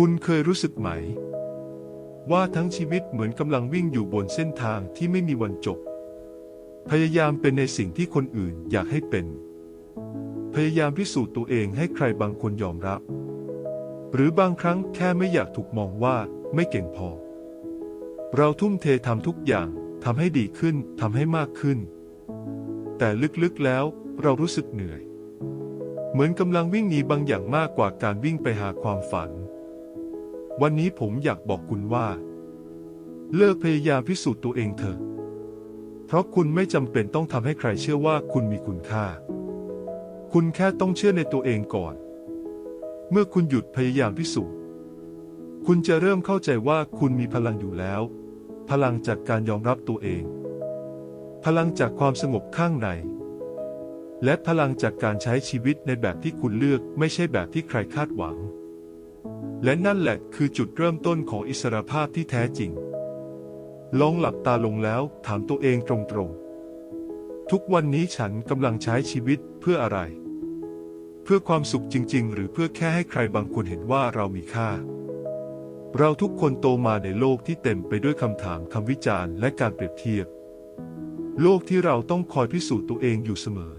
คุณเคยรู้สึกไหม ว่าทั้งชีวิตเหมือนกำลังวิ่งอยู่บนเส้นทางที่ไม่มีวันจบ พยายามเป็นในสิ่งที่คนอื่นอยากให้เป็น พยายามพิสูจน์ตัวเองให้ใครบางคนยอมรับ หรือบางครั้งแค่ไม่อยากถูกมองว่าไม่เก่งพอ เราทุ่มเททำทุกอย่างทำให้ดีขึ้นทำให้มากขึ้น แต่ลึกๆแล้วเรารู้สึกเหนื่อย เหมือนกำลังวิ่งหนีบางอย่างมากกว่าการวิ่งไปหาความฝัน วันนี้ผมอยากบอกคุณว่า เลิกพยายามพิสูจน์ตัวเองเถอะ เพราะคุณไม่จำเป็นต้องทำให้ใครเชื่อว่าคุณมีคุณค่า คุณแค่ต้องเชื่อในตัวเองก่อน เมื่อคุณหยุดพยายามพิสูจน์ คุณจะเริ่มเข้าใจว่าคุณมีพลังอยู่แล้ว พลังจากการยอมรับตัวเอง พลังจากความสงบข้างใน และพลังจากการใช้ชีวิตในแบบที่คุณเลือกไม่ใช่แบบที่ใครคาดหวัง และนั่นแหละคือจุดเริ่มต้นของอิสรภาพที่แท้จริง ลองหลับตาลงแล้วถามตัวเองตรงๆ ทุกวันนี้ฉันกำลังใช้ชีวิตเพื่ออะไร เพื่อความสุขจริง ๆ หรือเพื่อแค่ให้ใครบางคนเห็นว่าเรามีค่า เราทุกคนโตมาในโลกที่เต็มไปด้วยคำถามคำวิจารณ์และการเปรียบเทียบ โลกที่เราต้องคอยพิสูจน์ตัวเองอยู่เสมอ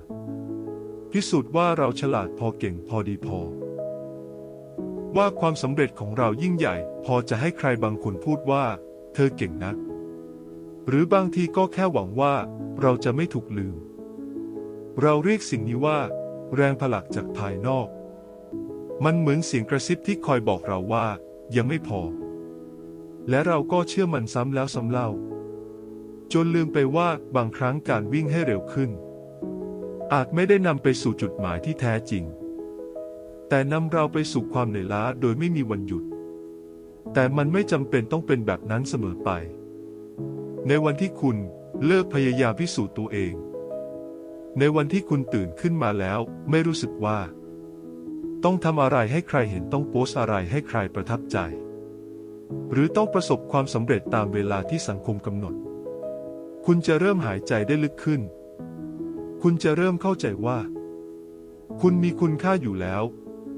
พิสูจน์ว่าเราฉลาดพอเก่งพอดีพอ ว่าความสำเร็จของเรายิ่งใหญ่ พอจะให้ใครบางคนพูดว่า เธอเก่งนัก หรือบางทีก็แค่หวังว่าเราจะไม่ถูกลืม เราเรียกสิ่งนี้ว่า แรงผลักจากภายนอก มันเหมือนเสียงกระซิบที่คอยบอกเราว่ายังไม่พอ และเราก็เชื่อมันซ้ำแล้วซ้ำเล่า จนลืมไปว่าบางครั้งการวิ่งให้เร็วขึ้น อาจไม่ได้นำไปสู่จุดหมายที่แท้จริง แต่นำเราไปสู่ความเหนื่อยล้าโดยไม่มีวันหยุด แต่มันไม่จำเป็นต้องเป็นแบบนั้นเสมอไป ในวันที่คุณเลิกพยายามพิสูจน์ตัวเอง ในวันที่คุณตื่นขึ้นมาแล้วไม่รู้สึกว่า ต้องทำอะไรให้ใครเห็นต้องโพสอะไรให้ใครประทับใจ หรือต้องประสบความสำเร็จตามเวลาที่สังคมกำหนด คุณจะเริ่มหายใจได้ลึกขึ้น คุณจะเริ่มเข้าใจว่า คุณมีคุณค่าอยู่แล้ว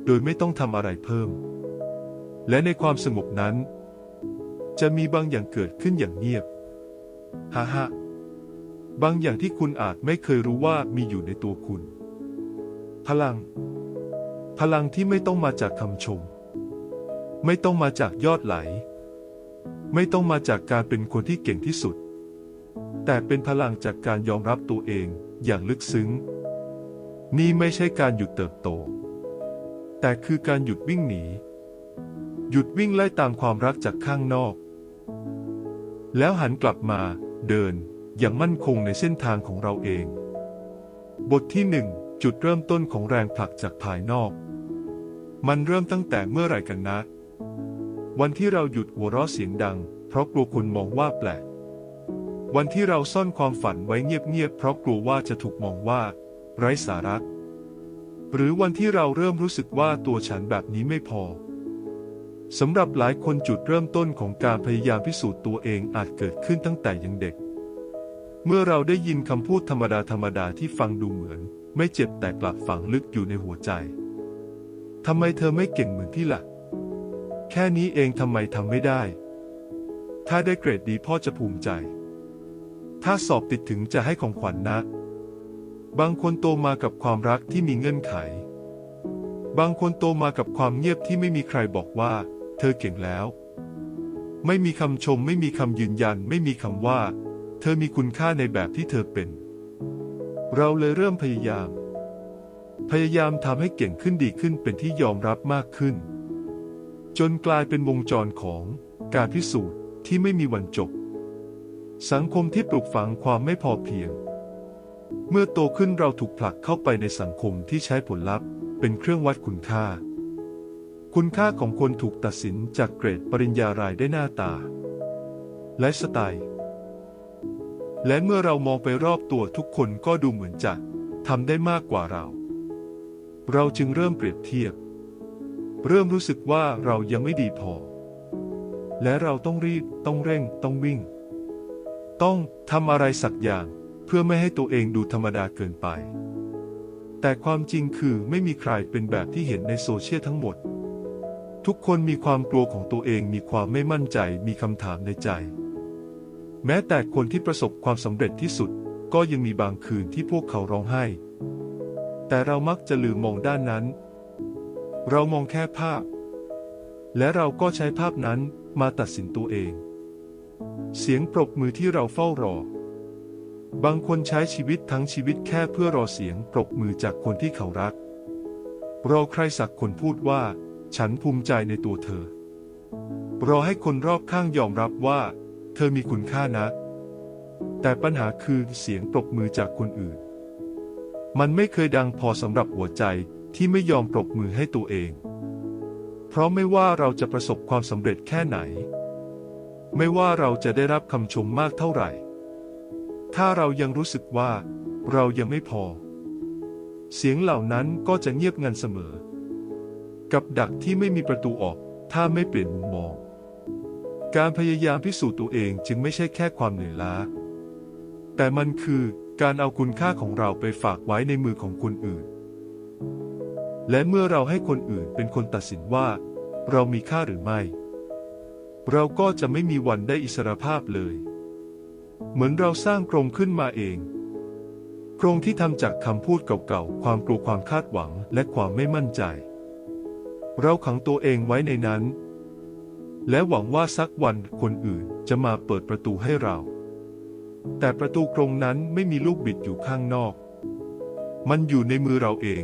โดยไม่ต้องทำอะไรเพิ่ม และในความสงบนั้น จะมีบางอย่างเกิดขึ้นอย่างเงียบฮ่าฮ่าบางอย่างที่คุณอาจไม่เคยรู้ว่ามีอยู่ในตัวคุณ พลัง พลังที่ไม่ต้องมาจากคำชม ไม่ต้องมาจากยอดไหล ไม่ต้องมาจากการเป็นคนที่เก่งที่สุด แต่เป็นพลังจากการยอมรับตัวเองอย่างลึกซึ้ง นี่ไม่ใช่การหยุดเติบโต แต่คือการหยุดวิ่งหนี หยุดวิ่งไล่ตามความรักจากข้างนอก แล้วหันกลับมาเดินอย่างมั่นคงในเส้นทางของเราเอง บทที่หนึ่งจุดเริ่มต้นของแรงผลักจากภายนอก มันเริ่มตั้งแต่เมื่อไหร่กันนะ วันที่เราหยุดหัวเราะเสียงดัง เพราะกลัวคนมองว่าแปลก วันที่เราซ่อนความฝันไว้เงียบๆเพราะกลัวว่าจะถูกมองว่า ไร้สาระ หรือวันที่เราเริ่มรู้สึกว่าตัวฉันแบบนี้ไม่พอสำหรับหลายคนจุดเริ่มต้นของการพยายามพิสูจน์ตัวเองอาจเกิดขึ้นตั้งแต่ยังเด็ก เมื่อเราได้ยินคำพูดธรรมดาธรรมดาที่ฟังดูเหมือน ไม่เจ็บแต่กลับฝังลึกอยู่ในหัวใจทำไมเธอไม่เก่งเหมือนพี่ละ่ะ แค่นี้เองทำไมทำไม่ได้ ถ้าได้เกรดดีพ่อจะภูมิใจ ถ้าสอบติดถึงจะให้ของขวัญนนะ บางคนโตมากับความรักที่มีเงื่อนไข บางคนโตมากับความเงียบที่ไม่มีใครบอกว่า เธอเก่งแล้ว ไม่มีคำชม ไม่มีคำยืนยัน ไม่มีคำว่า เธอมีคุณค่าในแบบที่เธอเป็น เราเลยเริ่มพยายาม พยายามทำให้เก่งขึ้นดีขึ้นเป็นที่ยอมรับมากขึ้น จนกลายเป็นวงจรของการพิสูจน์ที่ไม่มีวันจบ สังคมที่ปลูกฝังความไม่พอเพียง เมื่อโตขึ้นเราถูกผลักเข้าไปในสังคมที่ใช้ผลลัพธ์เป็นเครื่องวัดคุณค่า คุณค่าของคนถูกตัดสินจากเกรดปริญญารายได้หน้าตา และสไตล์ และเมื่อเรามองไปรอบตัวทุกคนก็ดูเหมือนจะทำได้มากกว่าเรา เราจึงเริ่มเปรียบเทียบ เริ่มรู้สึกว่าเรายังไม่ดีพอ และเราต้องรีบต้องเร่งต้องวิ่ง ต้องทำอะไรสักอย่าง เพื่อไม่ให้ตัวเองดูธรรมดาเกินไป แต่ความจริงคือไม่มีใครเป็นแบบที่เห็นในโซเชียลทั้งหมด ทุกคนมีความกลัวของตัวเองมีความไม่มั่นใจมีคำถามในใจ แม้แต่คนที่ประสบความสำเร็จที่สุดก็ยังมีบางคืนที่พวกเขาร้องไห้ แต่เรามักจะลืมมองด้านนั้น เรามองแค่ภาพ และเราก็ใช้ภาพนั้นมาตัดสินตัวเอง เสียงปรบมือที่เราเฝ้ารอ บางคนใช้ชีวิตทั้งชีวิตแค่เพื่อรอเสียงปรบมือจากคนที่เขารัก รอใครสักคนพูดว่า ฉันภูมิใจในตัวเธอ รอให้คนรอบข้างยอมรับว่า เธอมีคุณค่านะ แต่ปัญหาคือเสียงปรบมือจากคนอื่น มันไม่เคยดังพอสำหรับหัวใจที่ไม่ยอมปรบมือให้ตัวเอง เพราะไม่ว่าเราจะประสบความสำเร็จแค่ไหน ไม่ว่าเราจะได้รับคำชมมากเท่าไหร่ ถ้าเรายังรู้สึกว่า เรายังไม่พอ เสียงเหล่านั้นก็จะเงียบงันเสมอ กับดักที่ไม่มีประตูออก ถ้าไม่เปลี่ยนมุมมอง การพยายามพิสูจน์ตัวเองจึงไม่ใช่แค่ความเหนื่อยล้า แต่มันคือการเอาคุณค่าของเราไปฝากไว้ในมือของคนอื่น และเมื่อเราให้คนอื่นเป็นคนตัดสินว่า เรามีค่าหรือไม่ เราก็จะไม่มีวันได้อิสรภาพเลย เหมือนเราสร้างกรงขึ้นมาเองกรงที่ทำจากคำพูดเก่าๆ ความกลัวความคาดหวังและความไม่มั่นใจ เราขังตัวเองไว้ในนั้น และหวังว่าสักวันคนอื่นจะมาเปิดประตูให้เรา แต่ประตูกรงนั้นไม่มีลูกบิดอยู่ข้างนอก มันอยู่ในมือเราเอง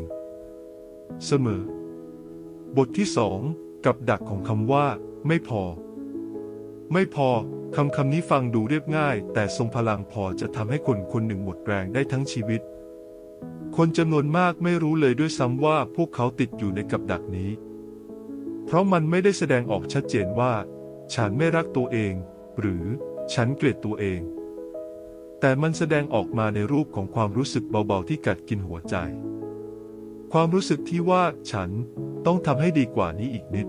เสมอ บทที่สองกับดักของคำว่า ไม่พอ ไม่พอคำคำนี้ฟังดูเรียบง่าย แต่ทรงพลังพอจะทำให้คนคนหนึ่งหมดแรงได้ทั้งชีวิต คนจำนวนมากไม่รู้เลยด้วยซ้ำว่าพวกเขาติดอยู่ในกับดักนี้ เพราะมันไม่ได้แสดงออกชัดเจนว่า ฉันไม่รักตัวเอง หรือฉันเกลียดตัวเอง แต่มันแสดงออกมาในรูปของความรู้สึกเบาๆที่กัดกินหัวใจ ความรู้สึกที่ว่าฉันต้องทำให้ดีกว่านี้อีกนิด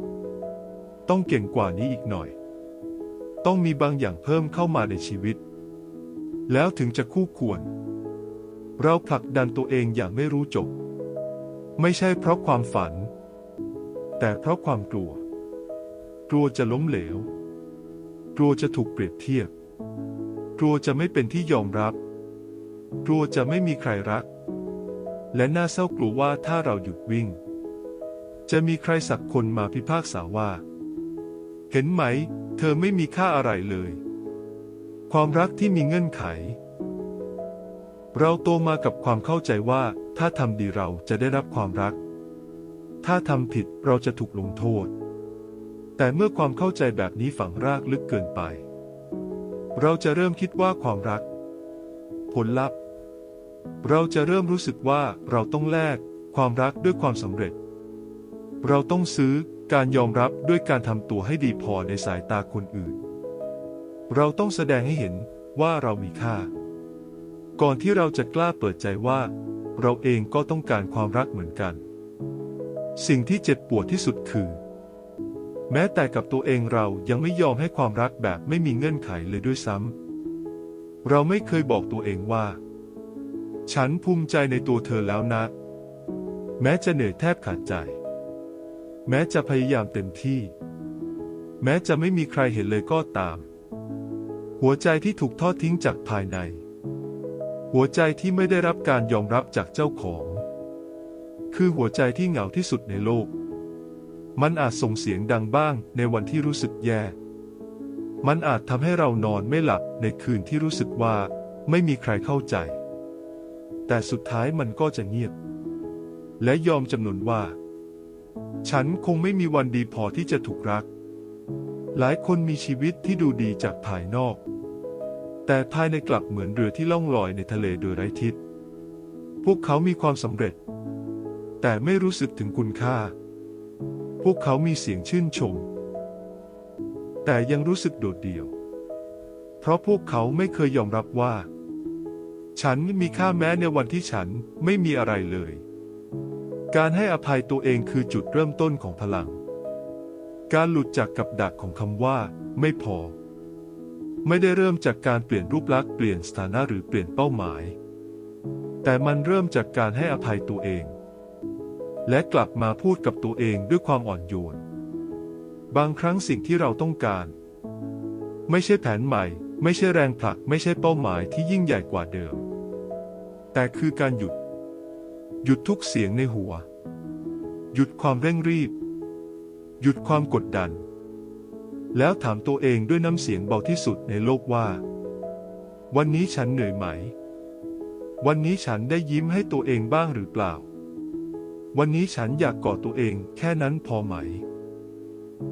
ต้องเก่งกว่านี้อีกหน่อย ต้องมีบางอย่างเพิ่มเข้ามาในชีวิต แล้วถึงจะคู่ควร เราผลักดันตัวเองอย่างไม่รู้จบ ไม่ใช่เพราะความฝัน แต่เพราะความกลัว กลัวจะล้มเหลว กลัวจะถูกเปรียบเทียบ กลัวจะไม่เป็นที่ยอมรับ กลัวจะไม่มีใครรัก และน่าเศร้ากลัวว่าถ้าเราหยุดวิ่ง จะมีใครสักคนมาพิพากษาว่า เห็นไหม เธอไม่มีค่าอะไรเลย ความรักที่มีเงื่อนไข เราโตมากับความเข้าใจว่า ถ้าทำดีเราจะได้รับความรัก ถ้าทำผิดเราจะถูกลงโทษ แต่เมื่อความเข้าใจแบบนี้ฝังรากลึกเกินไป เราจะเริ่มคิดว่าความรัก ผลลัพธ์ เราจะเริ่มรู้สึกว่าเราต้องแลกความรักด้วยความสำเร็จ เราต้องซื้อ การยอมรับด้วยการทำตัวให้ดีพอในสายตาคนอื่น เราต้องแสดงให้เห็นว่าเรามีค่า ก่อนที่เราจะกล้าเปิดใจว่า เราเองก็ต้องการความรักเหมือนกัน สิ่งที่เจ็บปวดที่สุดคือ แม้แต่กับตัวเองเรายังไม่ยอมให้ความรักแบบไม่มีเงื่อนไขเลยด้วยซ้ำเราไม่เคยบอกตัวเองว่า ฉันภูมิใจในตัวเธอแล้วนะ แม้จะเหนื่อยแทบขาดใจ แม้จะพยายามเต็มที่ แม้จะไม่มีใครเห็นเลยก็ตาม หัวใจที่ถูกทอดทิ้งจากภายใน หัวใจที่ไม่ได้รับการยอมรับจากเจ้าของ คือหัวใจที่เหงาที่สุดในโลก มันอาจส่งเสียงดังบ้างในวันที่รู้สึกแย่ มันอาจทำให้เรานอนไม่หลับในคืนที่รู้สึกว่าไม่มีใครเข้าใจ แต่สุดท้ายมันก็จะเงียบ และยอมจำนนว่า ฉันคงไม่มีวันดีพอที่จะถูกรัก หลายคนมีชีวิตที่ดูดีจากภายนอก แต่ภายในกลับเหมือนเรือที่ล่องลอยในทะเลโดยไร้ทิศ พวกเขามีความสำเร็จ แต่ไม่รู้สึกถึงคุณค่า พวกเขามีเสียงชื่นชม แต่ยังรู้สึกโดดเดี่ยว เพราะพวกเขาไม่เคยยอมรับว่า ฉันมีค่าแม้ในวันที่ฉันไม่มีอะไรเลย การให้อภัยตัวเองคือจุดเริ่มต้นของพลัง การหลุดจากกับดักของคำว่า ไม่พอ ไม่ได้เริ่มจากการเปลี่ยนรูปลักษณ์เปลี่ยนสถานะหรือเปลี่ยนเป้าหมาย แต่มันเริ่มจากการให้อภัยตัวเอง และกลับมาพูดกับตัวเองด้วยความอ่อนโยน บางครั้งสิ่งที่เราต้องการ ไม่ใช่แผนใหม่ ไม่ใช่แรงผลัก ไม่ใช่เป้าหมายที่ยิ่งใหญ่กว่าเดิม แต่คือการหยุด หยุดทุกเสียงในหัว หยุดความเร่งรีบ หยุดความกดดัน แล้วถามตัวเองด้วยน้ำเสียงเบาที่สุดในโลกว่า วันนี้ฉันเหนื่อยไหม วันนี้ฉันได้ยิ้มให้ตัวเองบ้างหรือเปล่า วันนี้ฉันอยากกอดตัวเองแค่นั้นพอไหม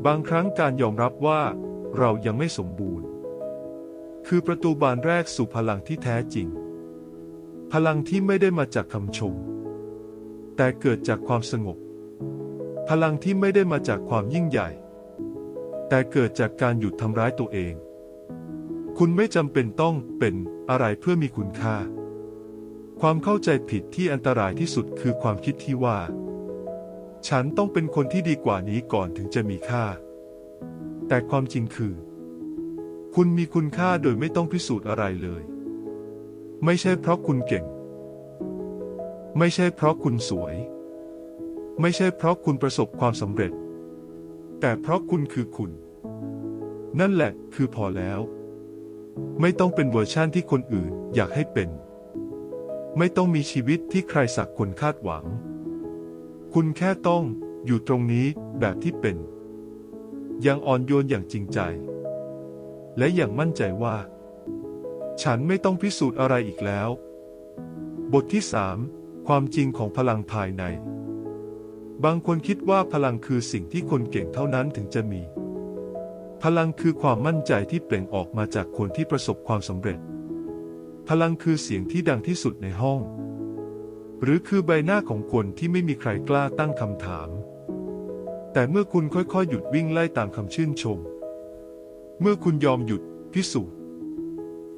บางครั้งการยอมรับว่าเรายังไม่สมบูรณ์ คือประตูบานแรกสู่พลังที่แท้จริง พลังที่ไม่ได้มาจากคำชม แต่เกิดจากความสงบ พลังที่ไม่ได้มาจากความยิ่งใหญ่ แต่เกิดจากการหยุดทำร้ายตัวเอง คุณไม่จำเป็นต้องเป็นอะไรเพื่อมีคุณค่า ความเข้าใจผิดที่อันตรายที่สุดคือความคิดที่ว่า ฉันต้องเป็นคนที่ดีกว่านี้ก่อนถึงจะมีค่า แต่ความจริงคือ คุณมีคุณค่าโดยไม่ต้องพิสูจน์อะไรเลย ไม่ใช่เพราะคุณเก่ง ไม่ใช่เพราะคุณสวย ไม่ใช่เพราะคุณประสบความสำเร็จ แต่เพราะคุณคือคุณ นั่นแหละคือพอแล้ว ไม่ต้องเป็นเวอร์ชั่นที่คนอื่นอยากให้เป็น ไม่ต้องมีชีวิตที่ใครสักคนคาดหวัง คุณแค่ต้องอยู่ตรงนี้แบบที่เป็น อย่างอ่อนโยนอย่างจริงใจ และอย่างมั่นใจว่า ฉันไม่ต้องพิสูจน์อะไรอีกแล้ว บทที่สาม ความจริงของพลังภายใน บางคนคิดว่าพลังคือสิ่งที่คนเก่งเท่านั้นถึงจะมี พลังคือความมั่นใจที่เปล่งออกมาจากคนที่ประสบความสำเร็จ พลังคือเสียงที่ดังที่สุดในห้อง หรือคือใบหน้าของคนที่ไม่มีใครกล้าตั้งคำถาม แต่เมื่อคุณค่อยๆ หยุดวิ่งไล่ตามคำชื่นชม เมื่อคุณยอมหยุดพิสูจน์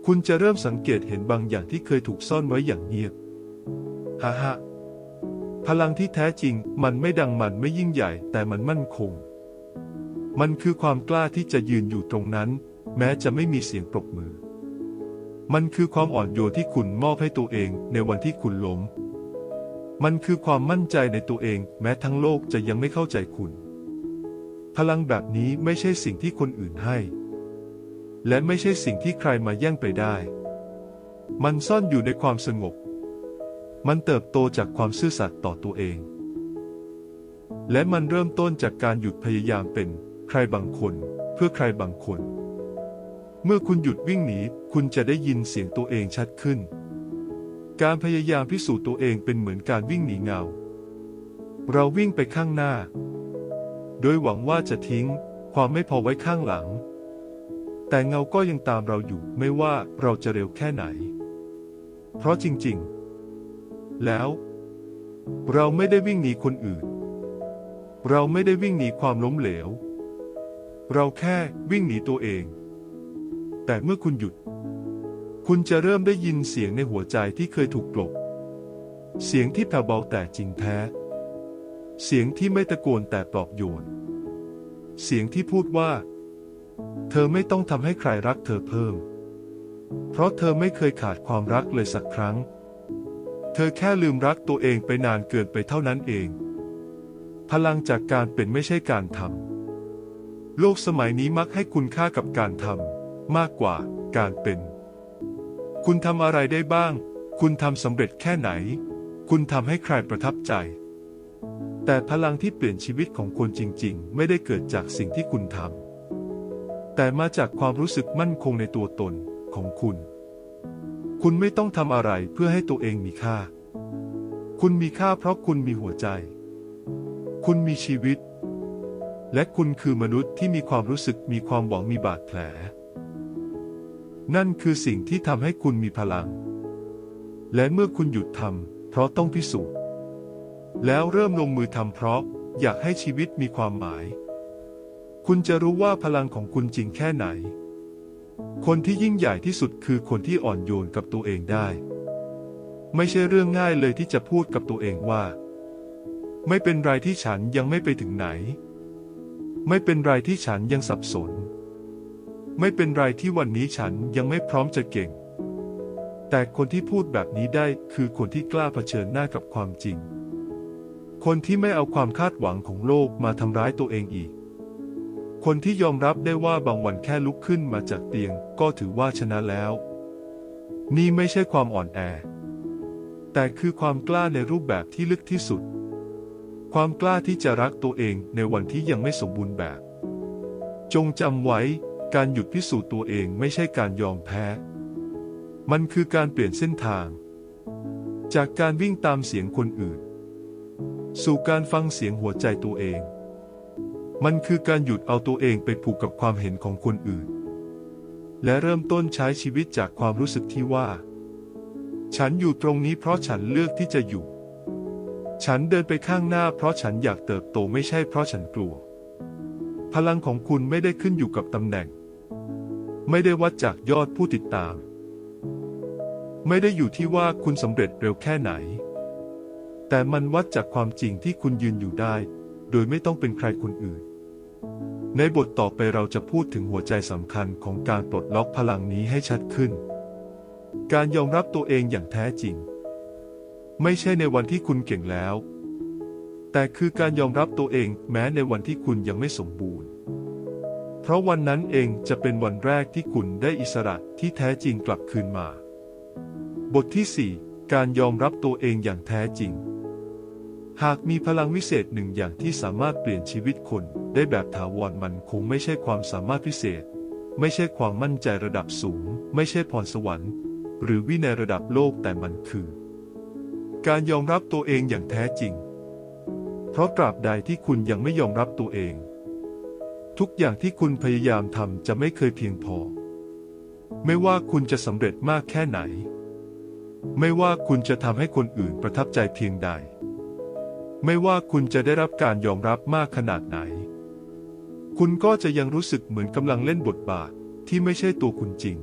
คุณจะเริ่มสังเกตเห็นบางอย่างที่เคยถูกซ่อนไว้อย่างเงียบ ฮ่าฮ่าพลังที่แท้จริงมันไม่ดังมันไม่ยิ่งใหญ่แต่มันมั่นคง มันคือความกล้าที่จะยืนอยู่ตรงนั้น แม้จะไม่มีเสียงปรบมือ มันคือความอ่อนโยนที่คุณมอบให้ตัวเองในวันที่คุณล้ม มันคือความมั่นใจในตัวเอง แม้ทั้งโลกจะยังไม่เข้าใจคุณ พลังแบบนี้ไม่ใช่สิ่งที่คนอื่นให้ และไม่ใช่สิ่งที่ใครมาแย่งไปได้ มันซ่อนอยู่ในความสงบ มันเติบโตจากความซื่อสัตย์ต่อตัวเอง และมันเริ่มต้นจากการหยุดพยายามเป็นใครบางคน เพื่อใครบางคน เมื่อคุณหยุดวิ่งหนีคุณจะได้ยินเสียงตัวเองชัดขึ้น การพยายามพิสูจน์ตัวเองเป็นเหมือนการวิ่งหนีเงา เราวิ่งไปข้างหน้า โดยหวังว่าจะทิ้งความไม่พอไว้ข้างหลัง แต่เงาก็ยังตามเราอยู่ไม่ว่าเราจะเร็วแค่ไหน เพราะจริง ๆ แล้ว เราไม่ได้วิ่งหนีคนอื่น เราไม่ได้วิ่งหนีความล้มเหลว เราแค่วิ่งหนีตัวเอง แต่เมื่อคุณหยุด คุณจะเริ่มได้ยินเสียงในหัวใจที่เคยถูกกลบ เสียงที่แผ่วเบาแต่จริงแท้ เสียงที่ไม่ตะโกนแต่ปลอบโยน เสียงที่พูดว่า เธอไม่ต้องทำให้ใครรักเธอเพิ่ม เพราะเธอไม่เคยขาดความรักเลยสักครั้ง เธอแค่ลืมรักตัวเองไปนานเกินไปเท่านั้นเอง พลังจากการเป็นไม่ใช่การทำ โลกสมัยนี้มักให้คุณค่ากับการทำมากกว่าการเป็น คุณทำอะไรได้บ้าง คุณทำสำเร็จแค่ไหน คุณทำให้ใครประทับใจ แต่พลังที่เปลี่ยนชีวิตของคนจริง ๆ ไม่ได้เกิดจากสิ่งที่คุณทำแต่มาจากความรู้สึกมั่นคงในตัวตนของคุณ คุณไม่ต้องทำอะไรเพื่อให้ตัวเองมีค่า คุณมีค่าเพราะคุณมีหัวใจ คุณมีชีวิต และคุณคือมนุษย์ที่มีความรู้สึกมีความหวังมีบาดแผล นั่นคือสิ่งที่ทำให้คุณมีพลัง และเมื่อคุณหยุดทำเพราะต้องพิสูจน์ แล้วเริ่มลงมือทำเพราะอยากให้ชีวิตมีความหมาย คุณจะรู้ว่าพลังของคุณจริงแค่ไหน คนที่ยิ่งใหญ่ที่สุดคือคนที่อ่อนโยนกับตัวเองได้ ไม่ใช่เรื่องง่ายเลยที่จะพูดกับตัวเองว่า ไม่เป็นไรที่ฉันยังไม่ไปถึงไหน ไม่เป็นไรที่ฉันยังสับสน ไม่เป็นไรที่วันนี้ฉันยังไม่พร้อมจะเก่ง แต่คนที่พูดแบบนี้ได้คือคนที่กล้าเผชิญหน้ากับความจริง คนที่ไม่เอาความคาดหวังของโลกมาทำร้ายตัวเองอีก คนที่ยอมรับได้ว่าบางวันแค่ลุกขึ้นมาจากเตียงก็ถือว่าชนะแล้ว นี่ไม่ใช่ความอ่อนแอ แต่คือความกล้าในรูปแบบที่ลึกที่สุด ความกล้าที่จะรักตัวเองในวันที่ยังไม่สมบูรณ์แบบ จงจำไว้ การหยุดพิสูจน์ตัวเองไม่ใช่การยอมแพ้ มันคือการเปลี่ยนเส้นทาง จากการวิ่งตามเสียงคนอื่น สู่การฟังเสียงหัวใจตัวเอง มันคือการหยุดเอาตัวเองไปผูกกับความเห็นของคนอื่น และเริ่มต้นใช้ชีวิตจากความรู้สึกที่ว่า ฉันอยู่ตรงนี้เพราะฉันเลือกที่จะอยู่ ฉันเดินไปข้างหน้าเพราะฉันอยากเติบโตไม่ใช่เพราะฉันกลัว พลังของคุณไม่ได้ขึ้นอยู่กับตำแหน่ง ไม่ได้วัดจากยอดผู้ติดตาม ไม่ได้อยู่ที่ว่าคุณสำเร็จเร็วแค่ไหน แต่มันวัดจากความจริงที่คุณยืนอยู่ได้ โดยไม่ต้องเป็นใครคนอื่น ในบทต่อไปเราจะพูดถึงหัวใจสำคัญของการปลดล็อกพลังนี้ให้ชัดขึ้น การยอมรับตัวเองอย่างแท้จริง ไม่ใช่ในวันที่คุณเก่งแล้ว แต่คือการยอมรับตัวเองแม้ในวันที่คุณยังไม่สมบูรณ์ เพราะวันนั้นเองจะเป็นวันแรกที่คุณได้อิสระที่แท้จริงกลับคืนมา บทที่ 4 การยอมรับตัวเองอย่างแท้จริง หากมีพลังวิเศษหนึ่งอย่างที่สามารถเปลี่ยนชีวิตคนได้แบบถาวรมันคงไม่ใช่ความสามารถพิเศษ ไม่ใช่ความมั่นใจระดับสูง ไม่ใช่พรสวรรค์ หรือวินัยระดับโลกแต่มันคือ การยอมรับตัวเองอย่างแท้จริง เพราะตราบใดที่คุณยังไม่ยอมรับตัวเอง ทุกอย่างที่คุณพยายามทำจะไม่เคยเพียงพอ ไม่ว่าคุณจะสำเร็จมากแค่ไหน ไม่ว่าคุณจะทำให้คนอื่นประทับใจเพียงใด ไม่ว่าคุณจะได้รับการยอมรับมากขนาดไหน คุณก็จะยังรู้สึกเหมือนกำลังเล่นบทบาทที่ไม่ใช่ตัวคุณจริง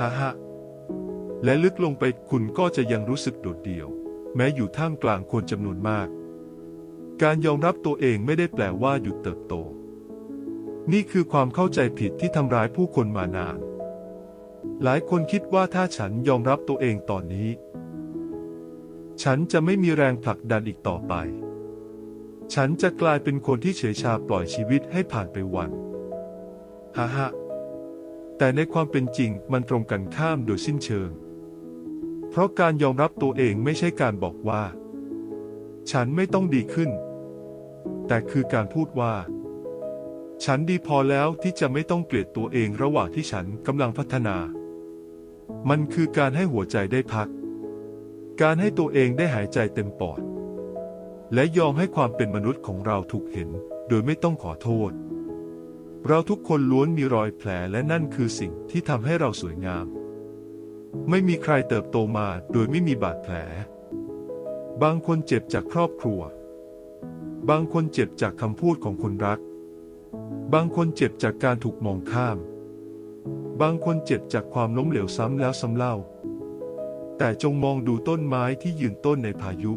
ฮ่าฮ่าและลึกลงไปคุณก็จะยังรู้สึกโดดเดี่ยว แม้อยู่ท่ามกลางคนจำนวนมาก การยอมรับตัวเองไม่ได้แปลว่าหยุดเติบโต นี่คือความเข้าใจผิดที่ทำร้ายผู้คนมานาน หลายคนคิดว่าถ้าฉันยอมรับตัวเองตอนนี้ ฉันจะไม่มีแรงผลักดันอีกต่อไป ฉันจะกลายเป็นคนที่เฉยชาปล่อยชีวิตให้ผ่านไปวันฮ่าฮ่าแต่ในความเป็นจริงมันตรงกันข้ามโดยสิ้นเชิง เพราะการยอมรับตัวเองไม่ใช่การบอกว่า ฉันไม่ต้องดีขึ้น แต่คือการพูดว่า ฉันดีพอแล้วที่จะไม่ต้องเกลียดตัวเองระหว่างที่ฉันกำลังพัฒนา มันคือการให้หัวใจได้พัก การให้ตัวเองได้หายใจเต็มปอด และยอมให้ความเป็นมนุษย์ของเราถูกเห็น โดยไม่ต้องขอโทษ เราทุกคนล้วนมีรอยแผลและนั่นคือสิ่งที่ทำให้เราสวยงาม ไม่มีใครเติบโตมาโดยไม่มีบาดแผล บางคนเจ็บจากครอบครัว บางคนเจ็บจากคำพูดของคนรัก บางคนเจ็บจากการถูกมองข้าม บางคนเจ็บจากความล้มเหลวซ้ำแล้วซ้ำเล่า แต่จงมองดูต้นไม้ที่ยืนต้นในพายุ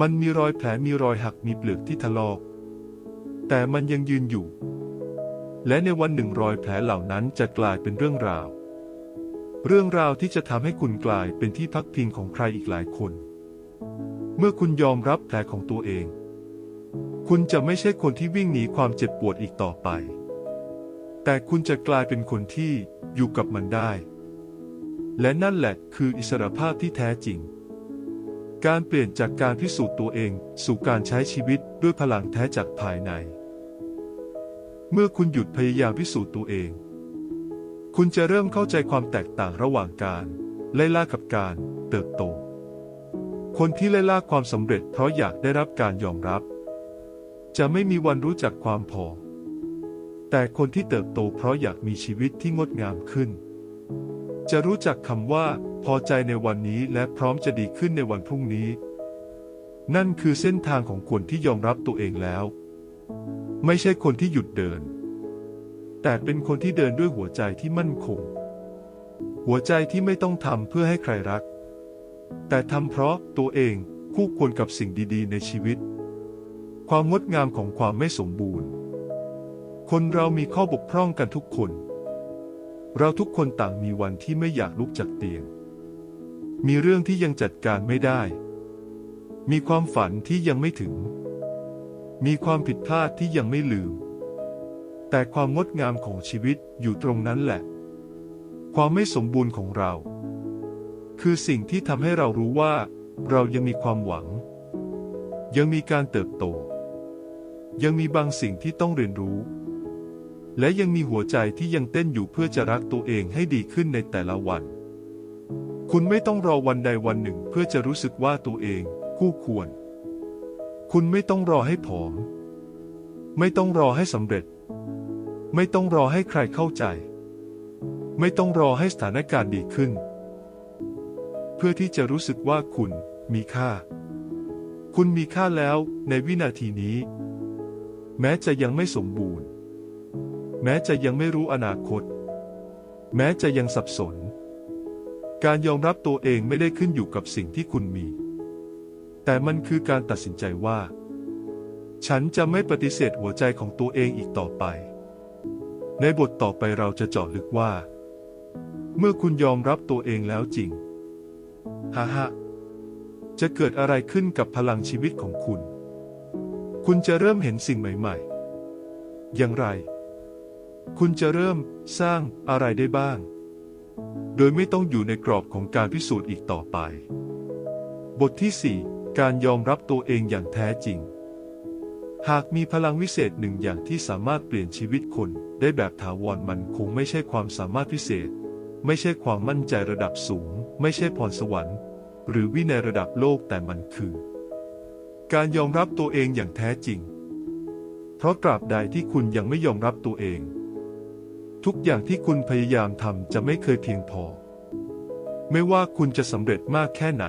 มันมีรอยแผลมีรอยหักมีเปลือกที่ถลอก แต่มันยังยืนอยู่ และในวันหนึ่งรอยแผลเหล่านั้นจะกลายเป็นเรื่องราว เรื่องราวที่จะทำให้คุณกลายเป็นที่พักพิงของใครอีกหลายคน เมื่อคุณยอมรับแผลของตัวเอง คุณจะไม่ใช่คนที่วิ่งหนีความเจ็บปวดอีกต่อไป แต่คุณจะกลายเป็นคนที่อยู่กับมันได้ และนั่นแหละคืออิสรภาพที่แท้จริง การเปลี่ยนจากการพิสูจน์ตัวเองสู่การใช้ชีวิตด้วยพลังแท้จากภายใน เมื่อคุณหยุดพยายามพิสูจน์ตัวเอง คุณจะเริ่มเข้าใจความแตกต่างระหว่างการไล่ล่ากับการเติบโต คนที่ไล่ล่าความสำเร็จเพราะอยากได้รับการยอมรับ จะไม่มีวันรู้จักความพอ แต่คนที่เติบโตเพราะอยากมีชีวิตที่งดงามขึ้น จะรู้จักคำว่า พอใจในวันนี้และพร้อมจะดีขึ้นในวันพรุ่งนี้ นั่นคือเส้นทางของคนที่ยอมรับตัวเองแล้ว ไม่ใช่คนที่หยุดเดิน แต่เป็นคนที่เดินด้วยหัวใจที่มั่นคง หัวใจที่ไม่ต้องทำเพื่อให้ใครรัก แต่ทำเพราะตัวเองคู่ควรกับสิ่งดีๆ ในชีวิต ความงดงามของความไม่สมบูรณ์ คนเรามีข้อบกพร่องกันทุกคน เราทุกคนต่างมีวันที่ไม่อยากลุกจากเตียง มีเรื่องที่ยังจัดการไม่ได้ มีความฝันที่ยังไม่ถึง มีความผิดพลาดที่ยังไม่ลืม แต่ความงดงามของชีวิตอยู่ตรงนั้นแหละ ความไม่สมบูรณ์ของเรา คือสิ่งที่ทำให้เรารู้ว่า เรายังมีความหวัง ยังมีการเติบโต ยังมีบางสิ่งที่ต้องเรียนรู้ และยังมีหัวใจที่ยังเต้นอยู่เพื่อจะรักตัวเองให้ดีขึ้นในแต่ละวัน คุณไม่ต้องรอวันใดวันหนึ่งเพื่อจะรู้สึกว่าตัวเองคู่ควร คุณไม่ต้องรอให้ผอม ไม่ต้องรอให้สำเร็จ ไม่ต้องรอให้ใครเข้าใจ ไม่ต้องรอให้สถานการณ์ดีขึ้น เพื่อที่จะรู้สึกว่าคุณมีค่า คุณมีค่าแล้วในวินาทีนี้ แม้จะยังไม่สมบูรณ์ แม้จะยังไม่รู้อนาคต แม้จะยังสับสน การยอมรับตัวเองไม่ได้ขึ้นอยู่กับสิ่งที่คุณมี แต่มันคือการตัดสินใจว่า ฉันจะไม่ปฏิเสธหัวใจของตัวเองอีกต่อไป ในบทต่อไปเราจะเจาะลึกว่า เมื่อคุณยอมรับตัวเองแล้วจริงฮ่าฮ่าจะเกิดอะไรขึ้นกับพลังชีวิตของคุณ คุณจะเริ่มเห็นสิ่งใหม่ ๆ อย่างไร คุณจะเริ่มสร้างอะไรได้บ้าง โดยไม่ต้องอยู่ในกรอบของการพิสูจน์อีกต่อไป บทที่ 4 การยอมรับตัวเองอย่างแท้จริง หากมีพลังวิเศษหนึ่งอย่างที่สามารถเปลี่ยนชีวิตคนได้แบบถาวรมันคงไม่ใช่ความสามารถพิเศษ ไม่ใช่ความมั่นใจระดับสูง ไม่ใช่พรสวรรค์ หรือวินัยระดับโลกแต่มันคือ การยอมรับตัวเองอย่างแท้จริง เพราะตราบใดที่คุณยังไม่ยอมรับตัวเอง ทุกอย่างที่คุณพยายามทำจะไม่เคยเพียงพอ ไม่ว่าคุณจะสำเร็จมากแค่ไหน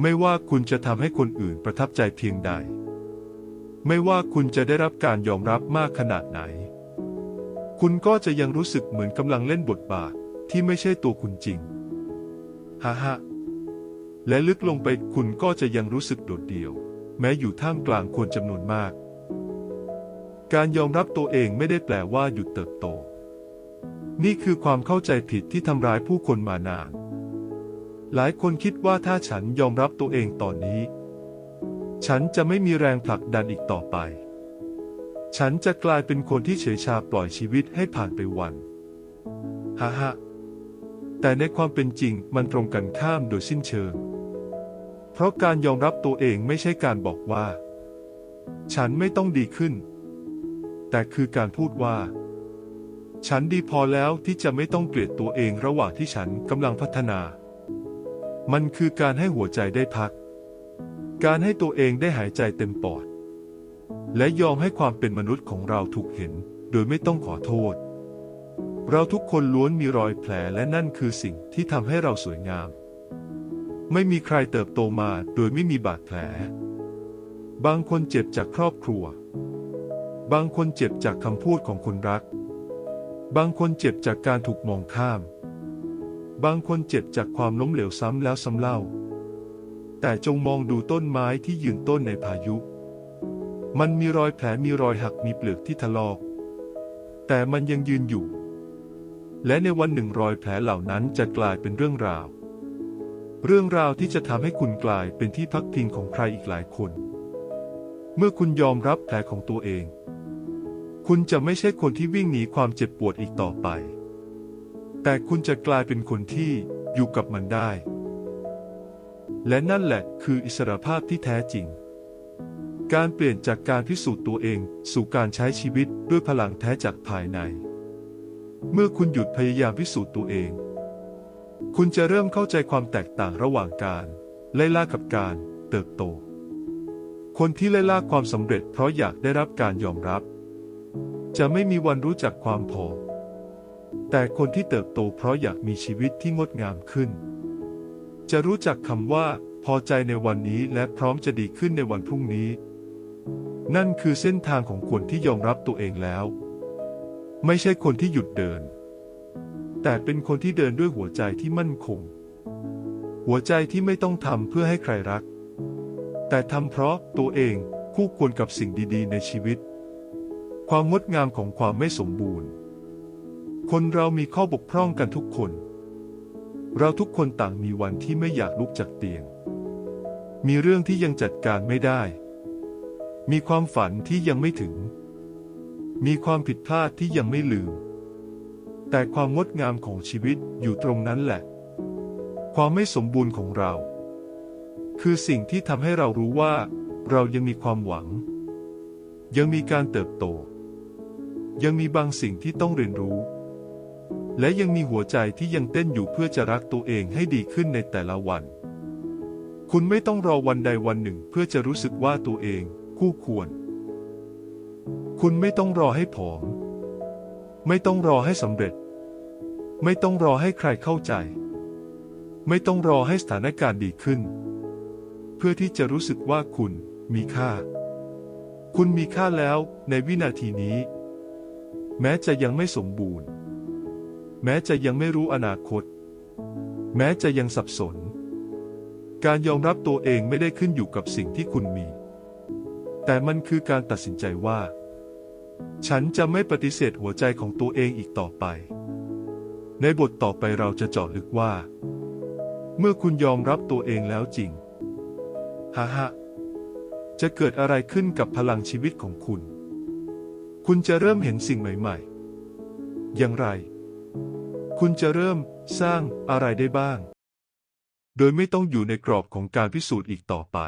ไม่ว่าคุณจะทำให้คนอื่นประทับใจเพียงใด ไม่ว่าคุณจะได้รับการยอมรับมากขนาดไหน คุณก็จะยังรู้สึกเหมือนกำลังเล่นบทบาทที่ไม่ใช่ตัวคุณจริงฮ่าฮ่าและลึกลงไปคุณก็จะยังรู้สึกโดดเดี่ยว แม้อยู่ท่ามกลางคนจำนวนมาก การยอมรับตัวเองไม่ได้แปลว่าหยุดเติบโต นี่คือความเข้าใจผิดที่ทำร้ายผู้คนมานาน หลายคนคิดว่าถ้าฉันยอมรับตัวเองตอนนี้ ฉันจะไม่มีแรงผลักดันอีกต่อไป ฉันจะกลายเป็นคนที่เฉยชาปล่อยชีวิตให้ผ่านไปวันฮ่าฮ่าแต่ในความเป็นจริงมันตรงกันข้ามโดยสิ้นเชิง เพราะการยอมรับตัวเองไม่ใช่การบอกว่า ฉันไม่ต้องดีขึ้น แต่คือการพูดว่า ฉันดีพอแล้วที่จะไม่ต้องเกลียดตัวเองระหว่างที่ฉันกำลังพัฒนา มันคือการให้หัวใจได้พัก การให้ตัวเองได้หายใจเต็มปอด และยอมให้ความเป็นมนุษย์ของเราถูกเห็น โดยไม่ต้องขอโทษ เราทุกคนล้วนมีรอยแผลและนั่นคือสิ่งที่ทำให้เราสวยงาม ไม่มีใครเติบโตมาโดยไม่มีบาดแผล บางคนเจ็บจากครอบครัว บางคนเจ็บจากคำพูดของคนรัก บางคนเจ็บจากการถูกมองข้าม บางคนเจ็บจากความล้มเหลวซ้ำแล้วซ้ำเล่า แต่จงมองดูต้นไม้ที่ยืนต้นในพายุ มันมีรอยแผลมีรอยหักมีเปลือกที่ถลอก แต่มันยังยืนอยู่ และในวันหนึ่งรอยแผลเหล่านั้นจะกลายเป็นเรื่องราว เรื่องราวที่จะทำให้คุณกลายเป็นที่พักพิงของใครอีกหลายคนเมื่อคุณยอมรับแผลของตัวเอง คุณจะไม่ใช่คนที่วิ่งหนีความเจ็บปวดอีกต่อไป แต่คุณจะกลายเป็นคนที่อยู่กับมันได้ และนั่นแหละคืออิสรภาพที่แท้จริง การเปลี่ยนจากการพิสูจน์ตัวเอง สู่การใช้ชีวิตด้วยพลังแท้จากภายใน เมื่อคุณหยุดพยายามพิสูจน์ตัวเอง คุณจะเริ่มเข้าใจความแตกต่างระหว่างการไล่ล่ากับการเติบโต คนที่ไล่ล่าความสำเร็จเพราะอยากได้รับการยอมรับ จะไม่มีวันรู้จักความพอ แต่คนที่เติบโตเพราะอยากมีชีวิตที่งดงามขึ้น จะรู้จักคำว่า พอใจในวันนี้และพร้อมจะดีขึ้นในวันพรุ่งนี้ นั่นคือเส้นทางของคนที่ยอมรับตัวเองแล้ว ไม่ใช่คนที่หยุดเดิน แต่เป็นคนที่เดินด้วยหัวใจที่มั่นคง หัวใจที่ไม่ต้องทำเพื่อให้ใครรัก แต่ทำเพราะตัวเองคู่ควรกับสิ่งดี ๆ ในชีวิต ความงดงามของความไม่สมบูรณ์ คนเรามีข้อบกพร่องกันทุกคน เราทุกคนต่างมีวันที่ไม่อยากลุกจากเตียง มีเรื่องที่ยังจัดการไม่ได้ มีความฝันที่ยังไม่ถึง มีความผิดพลาดที่ยังไม่ลืม แต่ความงดงามของชีวิตอยู่ตรงนั้นแหละ ความไม่สมบูรณ์ของเรา คือสิ่งที่ทำให้เรารู้ว่า เรายังมีความหวังยังมีการเติบโต ยังมีบางสิ่งที่ต้องเรียนรู้ และยังมีหัวใจที่ยังเต้นอยู่เพื่อจะรักตัวเองให้ดีขึ้นในแต่ละวัน คุณไม่ต้องรอวันใดวันหนึ่งเพื่อจะรู้สึกว่าตัวเองคู่ควร คุณไม่ต้องรอให้ผอม ไม่ต้องรอให้สำเร็จ ไม่ต้องรอให้ใครเข้าใจ ไม่ต้องรอให้สถานการณ์ดีขึ้น เพื่อที่จะรู้สึกว่าคุณมีค่า คุณมีค่าแล้วในวินาทีนี้ แม้จะยังไม่สมบูรณ์ แม้จะยังไม่รู้อนาคต แม้จะยังสับสน การยอมรับตัวเองไม่ได้ขึ้นอยู่กับสิ่งที่คุณมี แต่มันคือการตัดสินใจว่า ฉันจะไม่ปฏิเสธหัวใจของตัวเองอีกต่อไป ในบทต่อไปเราจะเจาะลึกว่า เมื่อคุณยอมรับตัวเองแล้วจริงฮ่าฮะจะเกิดอะไรขึ้นกับพลังชีวิตของคุณ คุณจะเริ่มเห็นสิ่งใหม่ ๆ อย่างไร คุณจะเริ่มสร้างอะไรได้บ้าง โดยไม่ต้องอยู่ในกรอบของการพิสูจน์อีกต่อไป